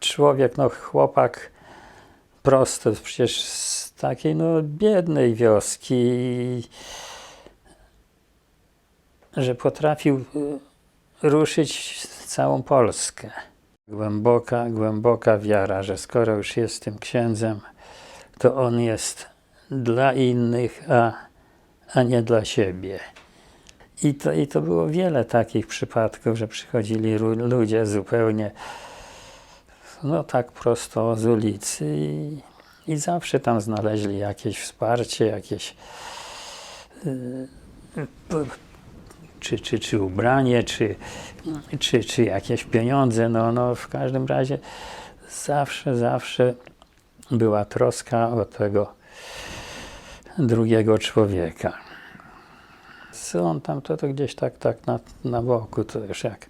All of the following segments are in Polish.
Człowiek, no chłopak prosty, przecież z takiej no biednej wioski, że potrafił y, ruszyć całą Polskę. Głęboka, głęboka wiara, że skoro już jest tym księdzem, to on jest dla innych, a, a nie dla siebie. I to, I to było wiele takich przypadków, że przychodzili ludzie zupełnie no tak prosto z ulicy i, i zawsze tam znaleźli jakieś wsparcie, jakieś y, czy, czy, czy ubranie, czy, czy, czy jakieś pieniądze. No, no w każdym razie zawsze, zawsze była troska o tego drugiego człowieka. On tam, to, to gdzieś tak, tak na, na boku, to już jak,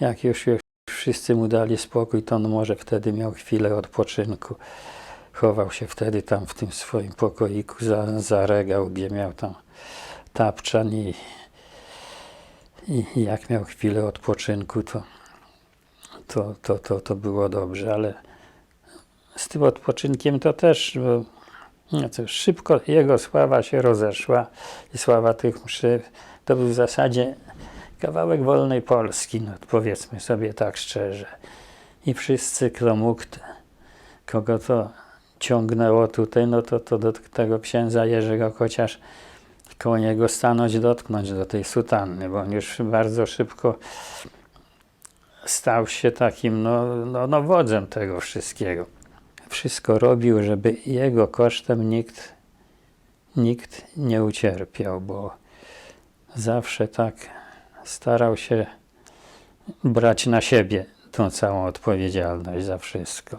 jak już, już wszyscy mu dali spokój, to on może wtedy miał chwilę odpoczynku. Chował się wtedy tam w tym swoim pokoiku za, za regał, gdzie miał tam tapczan i, i jak miał chwilę odpoczynku, to, to, to, to, to było dobrze, ale z tym odpoczynkiem to też, bo no to szybko jego sława się rozeszła i sława tych mszy to był w zasadzie kawałek wolnej Polski, no powiedzmy sobie tak szczerze. I wszyscy, t- kogo to ciągnęło tutaj, no to, to do tego księdza Jerzego chociaż koło niego stanąć, dotknąć do tej sutanny, bo on już bardzo szybko stał się takim no, no, no wodzem tego wszystkiego. Wszystko robił, żeby jego kosztem nikt, nikt nie ucierpiał, bo zawsze tak starał się brać na siebie tą całą odpowiedzialność za wszystko.